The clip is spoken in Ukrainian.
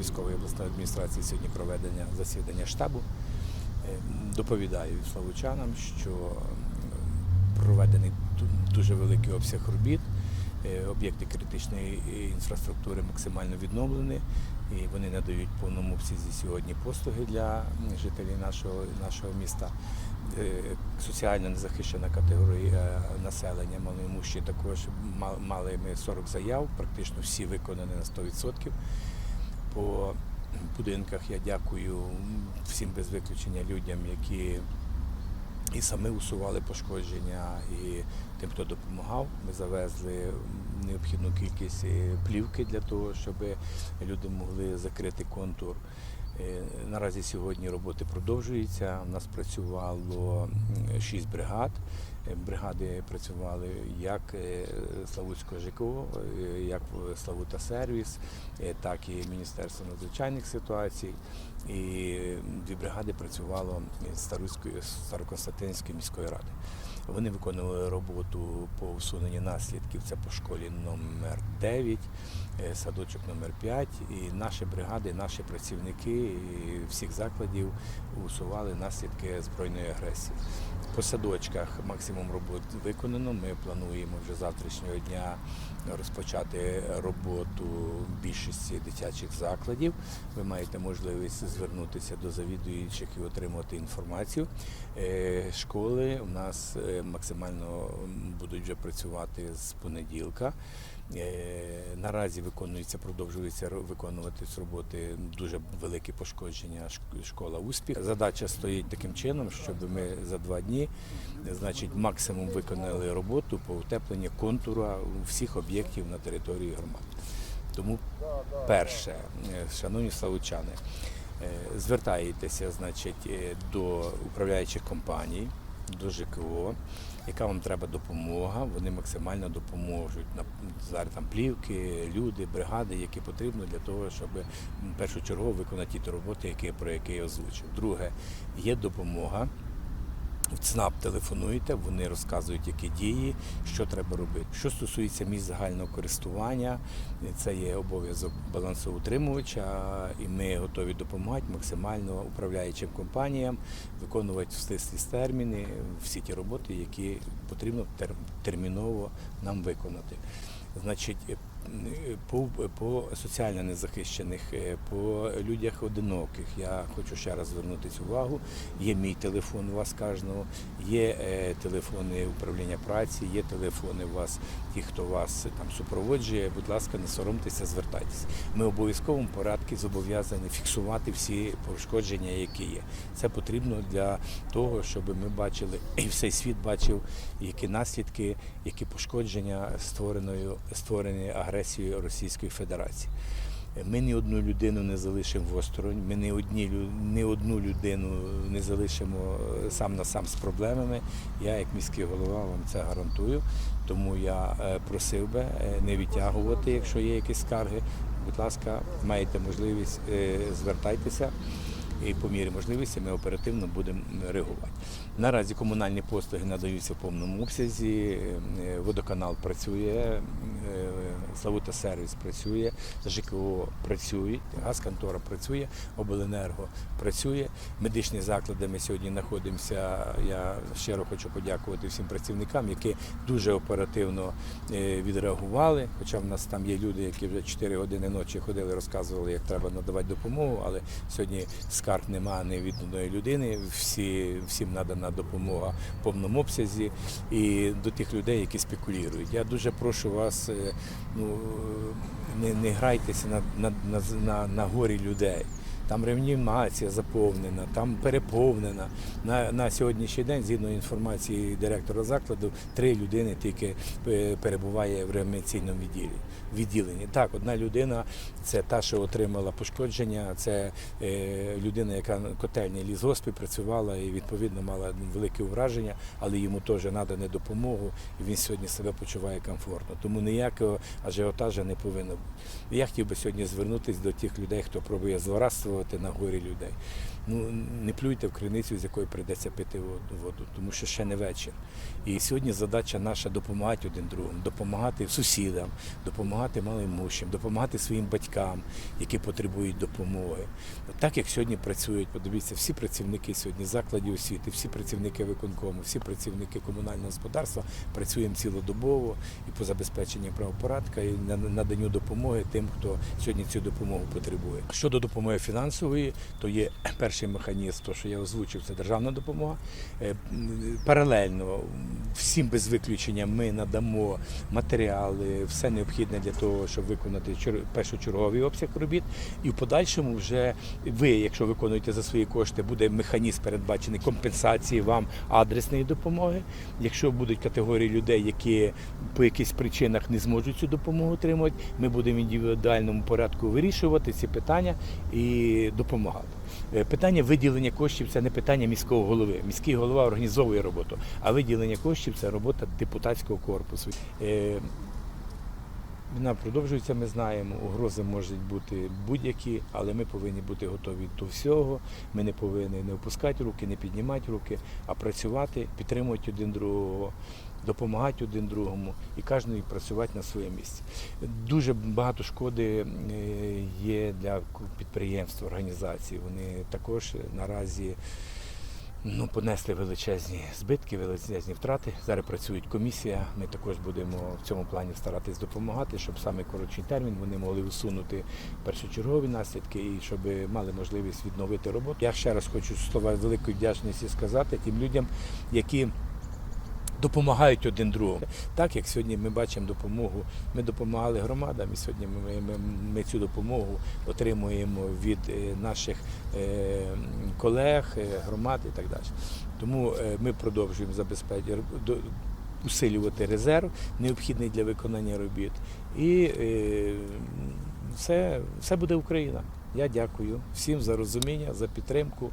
військової обласної адміністрації сьогодні проведення засідання штабу. Е, Доповідаю славучанам, що проведений дуже великий обсяг робіт. Е, Об'єкти критичної інфраструктури максимально відновлені, і вони надають повному обсязі сьогодні послуги для жителів нашого, нашого міста. Е, Соціально незахищена категорія е, населення, малоімущі також мали ми 40 заяв, практично всі виконані на 100%. По будинках я дякую всім без виключення людям, які і самі усували пошкодження, і тим, хто допомагав. Ми завезли необхідну кількість е, плівки для того, щоб люди могли закрити контур. Е, Наразі сьогодні роботи продовжуються. У нас працювало шість бригад. Е, Бригади працювали як е, Славутського ЖКО, як Славута сервіс, так і Міністерство надзвичайних ситуацій. І дві бригади працювало з Староконстантинської міської ради. Вони виконували роботу по усуненню наслідків. Це по школі номер 9, е, садочок номер 5. І наші бригади, наші працівники всіх закладів усували наслідки збройної агресії. По садочках максимум робот виконано. Ми плануємо вже завтрашнього дня розпочати роботу в більшості дитячих закладів. Ви маєте можливість звернутися до завідуючих і отримати інформацію. Е, Школи у нас е, максимально будуть вже працювати з понеділка. Е, Наразі виконується, продовжується ро- виконуватись роботи дуже великі пошкодження школа успіх. Задача стоїть таким чином, щоб ми за два дні, значить, максимум виконали роботу по утепленню контура всіх об'єктів на території громади. Тому перше, е, шановні славучани, е, звертаєтеся, значить, до управляючих компаній, до ЖКО, яка вам треба допомога, вони максимально допоможуть. Зараз там плівки, люди, бригади, які потрібно для того, щоб першочергово виконати ті роботи, які, про які я озвучив. Друге, є допомога. В ЦНАП телефонуєте, вони розказують, які дії, що треба робити. Що стосується місць загального користування, це є обов'язок балансоутримувача, і ми готові допомагати максимально управляючим компаніям виконувати в стислі терміни всі ті роботи, які потрібно терміново нам виконати. Значить, по, по соціально незахищених, е, по людях одиноких, я хочу ще раз звернутися увагу. Є мій телефон у вас кожного, є е, телефони управління праці, є телефони у вас, ті, хто вас там супроводжує. Будь ласка, не соромтеся, звертайтеся. Ми обов'язковому порядку зобов'язані фіксувати всі пошкодження, які є. Це потрібно для того, щоб ми бачили і всей світ бачив, які наслідки, які пошкодження створеною створені агресією Російської Федерації. Ми ні одну людину не залишимо осторонь, ми ні, одні, ні одну людину не залишимо е, сам на сам з проблемами. Я, як міський голова, вам це гарантую. Тому я е, просив би е, не відтягувати, якщо є якісь скарги. Будь ласка, маєте можливість, звертайтеся. І по мірі можливості ми оперативно будемо реагувати. Наразі комунальні послуги надаються в повному обсязі. е, Водоканал працює, е, Славута сервіс працює, ЖКО працюють, газконтора працює, обленерго працює. Медичні заклади ми сьогодні знаходимося. Я щиро хочу подякувати всім працівникам, які дуже оперативно е, відреагували. Хоча в нас там є люди, які вже 4 години ночі ходили, розказували, як треба надавати допомогу, але сьогодні скарг немає ні від одної людини. Всі, всім надана допомога в повному обсязі і до тих людей, які спекулюють. Я дуже прошу вас, е, ну не, не грайтеся на, на, на, на, на горі людей. Там реанімація заповнена, там переповнена. На, на сьогоднішній день, згідно інформації директора закладу, три людини тільки е, перебуває в реанімаційному відділенні. Так, одна людина це та, що отримала пошкодження, це е, людина, яка на котельні лісгоспі працювала і відповідно мала велике враження, але йому теж надане допомогу, і він сьогодні себе почуває комфортно. Тому ніякого ажіотажа не повинно бути. Я хотів би сьогодні звернутися до тих людей, хто пробує злорадствувати на горі людей. ну не плюйте в криницю, з якої прийдеться пити вод- воду, тому що ще не вечір. І сьогодні задача наша допомагати один другому, допомагати сусідам, допомагати малимущим, допомагати своїм батькам, які потребують допомоги. Так як сьогодні працюють, подивіться, всі працівники сьогодні закладів освіти, всі працівники виконкому, всі працівники комунального господарства працюємо цілодобово і по забезпеченню правопорядка, і на наданню допомоги тим, хто сьогодні цю допомогу потребує. Щодо допомоги фінансової, то є перший механізм, то що я озвучив, це державна допомога. Е, Паралельно всім без виключення ми надамо матеріали, все необхідне для того, щоб виконати чер- першочерговий обсяг робіт. І в подальшому вже ви, якщо виконуєте за свої кошти, буде механізм передбачений компенсації вам адресної допомоги. Якщо будуть категорії людей, які по якихось причинах не зможуть цю допомогу отримати, ми будемо в індивідуальному порядку вирішувати ці питання і допомагати. Е, Питання виділення коштів це не питання міського голови. Міський голова організовує роботу, а виділення коштів це робота депутатського корпусу. Війна продовжується, ми знаємо. Угрози можуть бути будь-які, але ми повинні бути готові до всього. Ми не повинні не опускати руки, не піднімати руки, а працювати, підтримувати один другого, допомагати один другому і кожен працювати на своєму місці. Дуже багато шкоди е, є для підприємств, організацій. Вони також наразі ну, понесли величезні збитки, величезні втрати. Зараз працюють комісія. Ми також будемо в цьому плані старатись допомагати, щоб саме коротший термін вони могли усунути першочергові наслідки і щоб мали можливість відновити роботу. Я ще раз хочу слова великої вдячності сказати тим людям, які. Допомагають один другому. Так як сьогодні ми бачимо допомогу, ми допомагали громадам, і сьогодні ми, ми, ми цю допомогу отримуємо від е, наших е, колег, е, громад і так далі. Тому ми продовжуємо забезпечити усилювати резерв, необхідний для виконання робіт. І все, все буде Україна. Я дякую всім за розуміння, за підтримку.